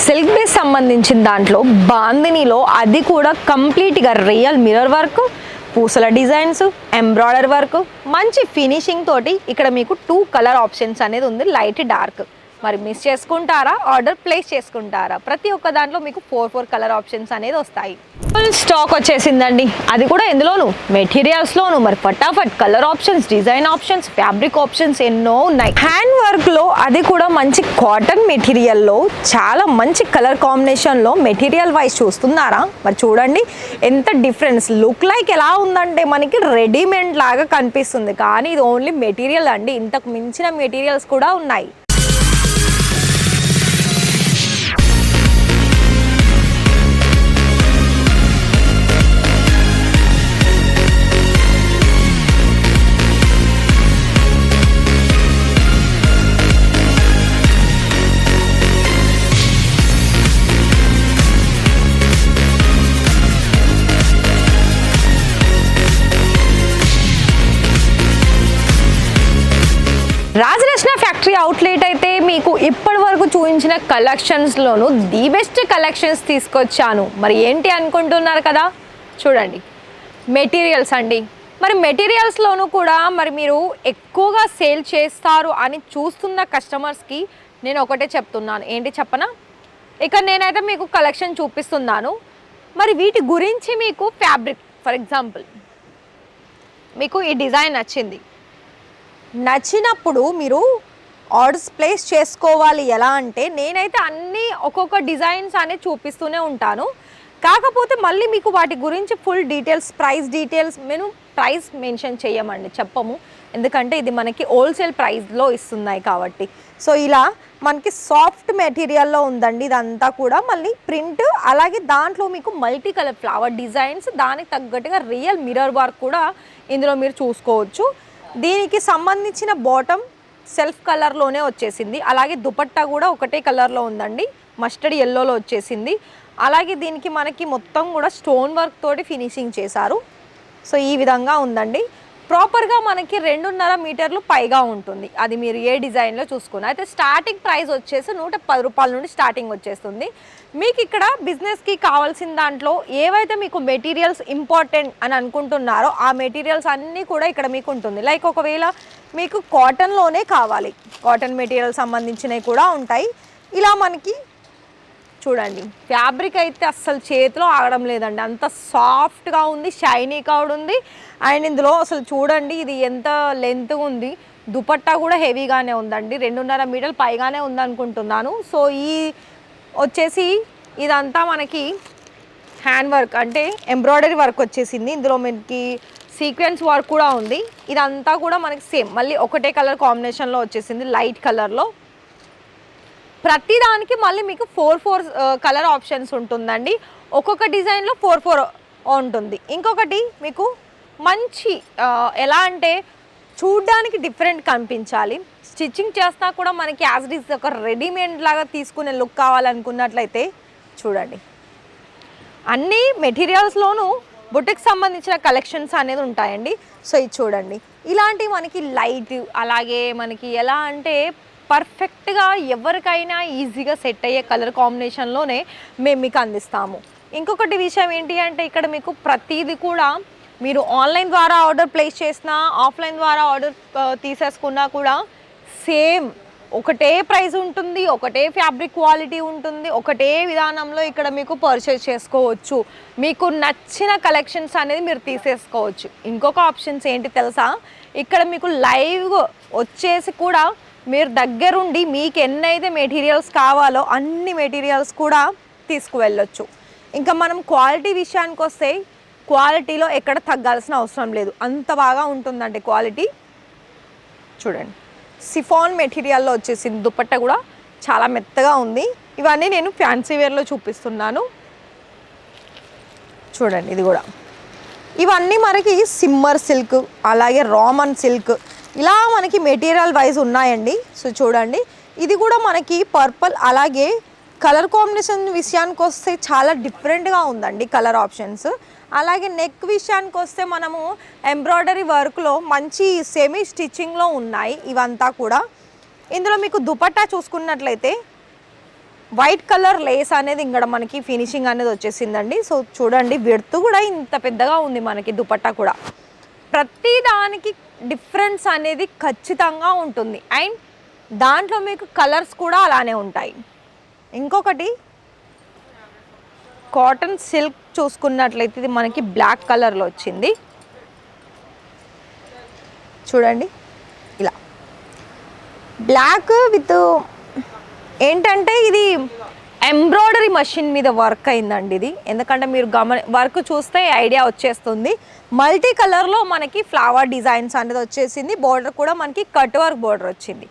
Silk base సంబంధించిన దాంట్లో బాందినిలో అది కూడా కంప్లీట్గా రియల్ మిర్రర్ వర్క్ పూసల డిజైన్స్ ఎంబ్రాయిడర్ వర్క్ మంచి ఫినిషింగ్ తోటి ఇక్కడ మీకు టూ కలర్ ఆప్షన్స్ అనేది ఉంది లైట్ డార్క్ మరి మిస్ చేసుకుంటారా? ఆర్డర్ ప్లేస్ చేసుకుంటారా? ప్రతి ఒక్క దాంట్లో మీకు ఫోర్ ఫోర్ కలర్ ఆప్షన్స్ అనేది వస్తాయి. ఫుల్ స్టాక్ వచ్చేసిందండి. అది కూడా ఎందులోను? మెటీరియల్స్లోను మరి ఫటాఫట్ colour options design options fabric options ఎన్నో ఉన్నాయి. హ్యాండ్ వర్క్లో అది కూడా మంచి కాటన్ మెటీరియల్లో చాలా మంచి కలర్ కాంబినేషన్లో మెటీరియల్ వైజ్ చూస్తున్నారా? మరి చూడండి ఎంత డిఫరెన్స్ లుక్ లైక్ ఎలా ఉందంటే మనకి రెడీమేడ్ లాగా కనిపిస్తుంది. కానీ ఇది ఓన్లీ మెటీరియల్ అండి. ఇంతకు మించిన మెటీరియల్స్ కూడా ఉన్నాయి. అవుట్లెట్ అయితే మీకు ఇప్పటి వరకు చూపించిన కలెక్షన్స్లోను ది బెస్ట్ కలెక్షన్స్ తీసుకొచ్చాను. మరి ఏంటి అనుకుంటున్నారు కదా? చూడండి. మెటీరియల్స్ అండి. మరి మెటీరియల్స్లోనూ కూడా మరి మీరు ఎక్కువగా సేల్ చేస్తారు అని చూస్తున్న కస్టమర్స్కి నేను ఒకటే చెప్తున్నాను. ఏంటి చెప్పనా? ఇక నేనైతే మీకు కలెక్షన్ చూపిస్తున్నాను. మరి వీటి గురించి మీకు ఫ్యాబ్రిక్ ఫర్ ఎగ్జాంపుల్ మీకు ఈ డిజైన్ నచ్చింది. నచ్చినప్పుడు మీరు ఆర్డర్స్ ప్లేస్ చేసుకోవాలి ఎలా అంటే నేనైతే అన్నీ ఒక్కొక్క డిజైన్స్ అనేది చూపిస్తూనే ఉంటాను. కాకపోతే మళ్ళీ మీకు వాటి గురించి ఫుల్ డీటెయిల్స్ ప్రైస్ డీటెయిల్స్ మేము ప్రైస్ మెన్షన్ చేయమండి చెప్పము. ఎందుకంటే ఇది మనకి హోల్సేల్ ప్రైస్లో ఇస్తున్నాయి కాబట్టి. సో ఇలా మనకి సాఫ్ట్ మెటీరియల్లో ఉందండి ఇదంతా కూడా. మళ్ళీ ప్రింట్ అలాగే దాంట్లో మీకు మల్టీ కలర్ ఫ్లవర్ డిజైన్స్ దానికి తగ్గట్టుగా రియల్ మిర్రర్ వర్క్ కూడా ఇందులో మీరు చూసుకోవచ్చు. దీనికి సంబంధించిన బాటమ్ సెల్ఫ్ కలర్లోనే వచ్చేసింది. అలాగే దుపట్టా కూడా ఒకటే కలర్లో ఉందండి. మస్టర్డ్ ఎల్లోలో వచ్చేసింది. అలాగే దీనికి మనకి మొత్తం కూడా స్టోన్ వర్క్ తోటి ఫినిషింగ్ చేశారు. సో ఈ విధంగా ఉందండి. ప్రాపర్గా మనకి రెండున్నర మీటర్లు పైగా ఉంటుంది. అది మీరు ఏ డిజైన్లో చూసుకున్న. అయితే స్టార్టింగ్ ప్రైస్ వచ్చేసి నూట పది రూపాయల నుండి స్టార్టింగ్ వచ్చేస్తుంది. మీకు ఇక్కడ బిజినెస్కి కావాల్సిన దాంట్లో ఏవైతే మీకు మెటీరియల్స్ ఇంపార్టెంట్ అని అనుకుంటున్నారో ఆ మెటీరియల్స్ అన్నీ కూడా ఇక్కడ మీకు ఉంటుంది. లైక్ ఒకవేళ మీకు కాటన్లోనే కావాలి. కాటన్ మెటీరియల్ సంబంధించినవి కూడా ఉంటాయి. ఇలా మనకి చూడండి ఫ్యాబ్రిక్ అయితే అస్సలు చేతిలో ఆగడం లేదండి. అంత సాఫ్ట్గా ఉంది షైనీ కౌడ్ ఉంది. అండ్ ఇందులో అసలు చూడండి ఇది ఎంత లెంత్ ఉంది. దుపట్టా కూడా హెవీగానే ఉందండి. రెండున్నర మీటర్లు పైగానే ఉందనుకుంటున్నాను. సో ఈ వచ్చేసి ఇదంతా మనకి హ్యాండ్ వర్క్ అంటే ఎంబ్రాయిడరీ వర్క్ వచ్చేసింది. ఇందులో మనకి సీక్వెన్స్ వర్క్ కూడా ఉంది. ఇదంతా కూడా మనకి సేమ్ మళ్ళీ ఒకటే కలర్ కాంబినేషన్లో వచ్చేసింది లైట్ కలర్లో. ప్రతి దానికి మళ్ళీ మీకు ఫోర్ ఫోర్ కలర్ ఆప్షన్స్ ఉంటుందండి. ఒక్కొక్క డిజైన్లో ఫోర్ ఫోర్ ఉంటుంది. ఇంకొకటి మీకు మంచి ఎలా అంటే చూడ్డానికి డిఫరెంట్ కనిపించాలి. స్టిచ్చింగ్ చేస్తా కూడా మనకి యాజ్ ఇట్ ఈస్ ఒక రెడీమేడ్ లాగా తీసుకునే లుక్ కావాలనుకున్నట్లయితే చూడండి. అన్ని మెటీరియల్స్లోనూ బుటిక్ సంబంధించిన కలెక్షన్స్ అనేది ఉంటాయండి. సో ఇది చూడండి. ఇలాంటి మనకి లైట్ అలాగే మనకి ఎలా అంటే పర్ఫెక్ట్గా ఎవరికైనా ఈజీగా సెట్ అయ్యే కలర్ కాంబినేషన్లోనే మేము మీకు అందిస్తాము. ఇంకొకటి విషయం ఏంటి అంటే ఇక్కడ మీకు ప్రతిదీ కూడా మీరు ఆన్లైన్ ద్వారా ఆర్డర్ ప్లేస్ చేసినా ఆఫ్లైన్ ద్వారా ఆర్డర్ తీసేసుకున్నా కూడా సేమ్ ఒకటే ప్రైస్ ఉంటుంది ఒకటే ఫ్యాబ్రిక్ క్వాలిటీ ఉంటుంది ఒకటే విధానంలో ఇక్కడ మీకు పర్చేస్ చేసుకోవచ్చు. మీకు నచ్చిన కలెక్షన్స్ అనేది మీరు తీసేసుకోవచ్చు. ఇంకొక ఆప్షన్స్ ఏంటి తెలుసా? ఇక్కడ మీకు లైవ్ వచ్చేసి కూడా మీరు దగ్గరుండి మీకు ఎన్నైతే మెటీరియల్స్ కావాలో అన్ని మెటీరియల్స్ కూడా తీసుకువెళ్ళొచ్చు. ఇంకా మనం క్వాలిటీ విషయానికి వస్తే క్వాలిటీలో ఎక్కడ తగ్గాల్సిన అవసరం లేదు. అంత బాగా ఉంటుందండి క్వాలిటీ. చూడండి. సిఫాన్ మెటీరియల్లో వచ్చేసింది. దుప్పట్ట కూడా చాలా మెత్తగా ఉంది. ఇవన్నీ నేను ఫ్యాన్సీ వేర్లో చూపిస్తున్నాను. చూడండి ఇది కూడా. ఇవన్నీ మనకి సిమ్మర్ సిల్క్ అలాగే రామన్ సిల్క్ ఇలా మనకి మెటీరియల్ వైజ్ ఉన్నాయండి. సో చూడండి. ఇది కూడా మనకి పర్పుల్ అలాగే కలర్ కాంబినేషన్ విషయానికి వస్తే చాలా డిఫరెంట్గా ఉందండి కలర్ ఆప్షన్స్ అలాగే నెక్ విషయానికి వస్తే మనము ఎంబ్రాయిడరీ వర్క్లో మంచి సెమీ స్టిచ్చింగ్లో ఉన్నాయి ఇవంతా కూడా. ఇందులో మీకు దుపట్టా చూసుకున్నట్లయితే వైట్ కలర్ లేస్ అనేది ఇక్కడ మనకి ఫినిషింగ్ అనేది వచ్చేసిందండి. సో చూడండి విడుతు కూడా ఇంత పెద్దగా ఉంది మనకి దుపట్టా కూడా. ప్రతి దానికి డిఫరెన్స్ అనేది ఖచ్చితంగా ఉంటుంది. అండ్ దాంట్లో మీకు కలర్స్ కూడా అలానే ఉంటాయి. ఇంకొకటి కాటన్ సిల్క్ చూసుకున్నట్లయితే ఇది మనకి బ్లాక్ కలర్లో వచ్చింది. చూడండి ఇలా. బ్లాక్ విత్ ఏంటంటే ఇది ఎంబ్రాయిడరీ మషిన్ మీద వర్క్ అయిందండి ఇది. ఎందుకంటే మీరు గమన వర్క్ చూస్తే ఐడియా వచ్చేస్తుంది. మల్టీ కలర్లో మనకి ఫ్లవర్ డిజైన్స్ అనేది వచ్చేసింది. బోర్డర్ కూడా మనకి కట్ వర్క్ బోర్డర్ వచ్చింది.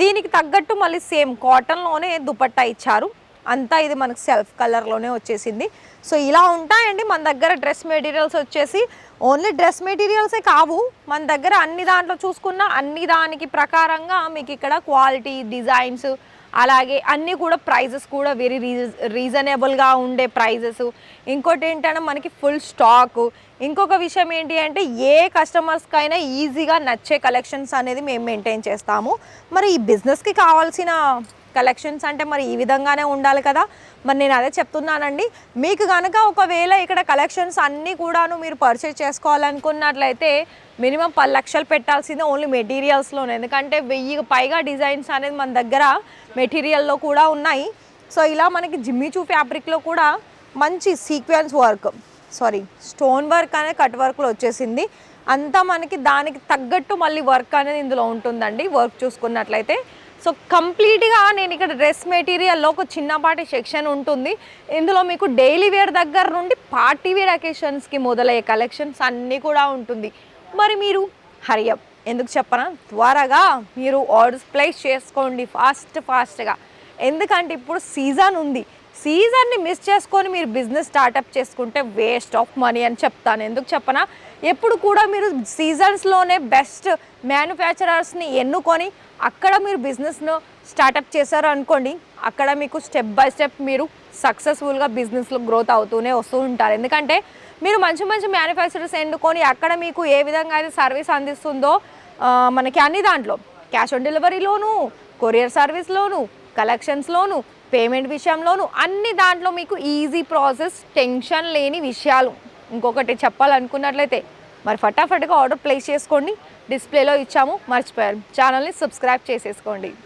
దీనికి తగ్గట్టు మళ్ళీ సేమ్ కాటన్లోనే దుపట్టా ఇచ్చారు. అంతా ఇది మనకు సెల్ఫ్ కలర్లోనే వచ్చేసింది. సో ఇలా ఉంటాయండి. మన దగ్గర డ్రెస్ మెటీరియల్స్ వచ్చేసి ఓన్లీ డ్రెస్ మెటీరియల్సే కావు. మన దగ్గర అన్ని దాంట్లో చూసుకున్న అన్ని దానికి ప్రకారంగా మీకు ఇక్కడ క్వాలిటీ డిజైన్స్ అలాగే అన్నీ కూడా ప్రైజెస్ కూడా వెరీ రీజనబుల్గా ఉండే ప్రైజెస్. ఇంకోటి ఏంటంటే మనకి ఫుల్ స్టాక్ ఇంకొక విషయం ఏంటి అంటే ఏ కస్టమర్స్కైనా ఈజీగా నచ్చే కలెక్షన్స్ అనేది మేము మెయింటైన్ చేస్తాము. మరి ఈ బిజినెస్కి కావాల్సిన కలెక్షన్స్ అంటే మరి ఈ విధంగానే ఉండాలి కదా. మరి నేను అదే చెప్తున్నానండి. మీకు కనుక ఒకవేళ ఇక్కడ కలెక్షన్స్ అన్నీ కూడాను మీరు పర్చేజ్ చేసుకోవాలనుకున్నట్లయితే మినిమం పది లక్షలు పెట్టాల్సిందే ఓన్లీ మెటీరియల్స్లోనే ఎందుకంటే వెయ్యి పైగా డిజైన్స్ అనేది మన దగ్గర మెటీరియల్లో కూడా ఉన్నాయి. సో ఇలా మనకి జిమ్మిచూ ఫ్యాబ్రిక్లో కూడా మంచి sequence work sorry stone work అనేది కట్ వర్క్లో వచ్చేసింది. అంతా మనకి దానికి తగ్గట్టు మళ్ళీ వర్క్ అనేది ఇందులో ఉంటుందండి. వర్క్ చూసుకున్నట్లయితే సో కంప్లీట్గా నేను ఇక్కడ డ్రెస్ మెటీరియల్లో ఒక చిన్నపాటి సెక్షన్ ఉంటుంది. ఇందులో మీకు డైలీ వేర్ దగ్గర నుండి పార్టీ వేర్ అకేషన్స్కి మొదలయ్యే కలెక్షన్స్ అన్నీ కూడా ఉంటుంది. మరి మీరు హరియప్ ఎందుకు చెప్పనా? త్వరగా మీరు ఆర్డర్స్ ప్లేస్ చేసుకోండి ఫాస్ట్ ఫాస్ట్గా. ఎందుకంటే ఇప్పుడు సీజన్ ఉంది. సీజన్ని మిస్ చేసుకొని మీరు బిజినెస్ స్టార్టప్ చేసుకుంటే వేస్ట్ ఆఫ్ మనీ అని చెప్తాను. ఎందుకు చెప్పనా? ఎప్పుడు కూడా మీరు సీజన్స్లోనే బెస్ట్ మ్యానుఫ్యాక్చరర్స్ని ఎన్నుకొని అక్కడ మీరు బిజినెస్ను స్టార్టప్ చేశారు అనుకోండి అక్కడ మీకు స్టెప్ బై స్టెప్ మీరు సక్సెస్ఫుల్గా బిజినెస్లో గ్రోత్ అవుతూనే వస్తూ ఉంటారు. ఎందుకంటే మీరు మంచి మంచి మ్యానుఫ్యాక్చరర్స్ ఎన్నుకొని అక్కడ మీకు ఏ విధంగా అయితే సర్వీస్ అందిస్తుందో మనకి అన్ని దాంట్లో క్యాష్ ఆన్ డెలివరీలోను కొరియర్ సర్వీస్లోను కలెక్షన్స్లోను పేమెంట్ విషయంలోను అన్ని దాంట్లో మీకు ఈజీ ప్రాసెస్ టెన్షన్ లేని విషయాలు. ఇంకొకటి చెప్పాలనుకున్నట్లయితే మరి ఫటాఫట్గా ఆర్డర్ ప్లేస్ చేసుకోండి. డిస్ప్లేలో ఇచ్చాము మర్చిపోయారు. ఛానల్ని సబ్స్క్రైబ్ చేసేసుకోండి.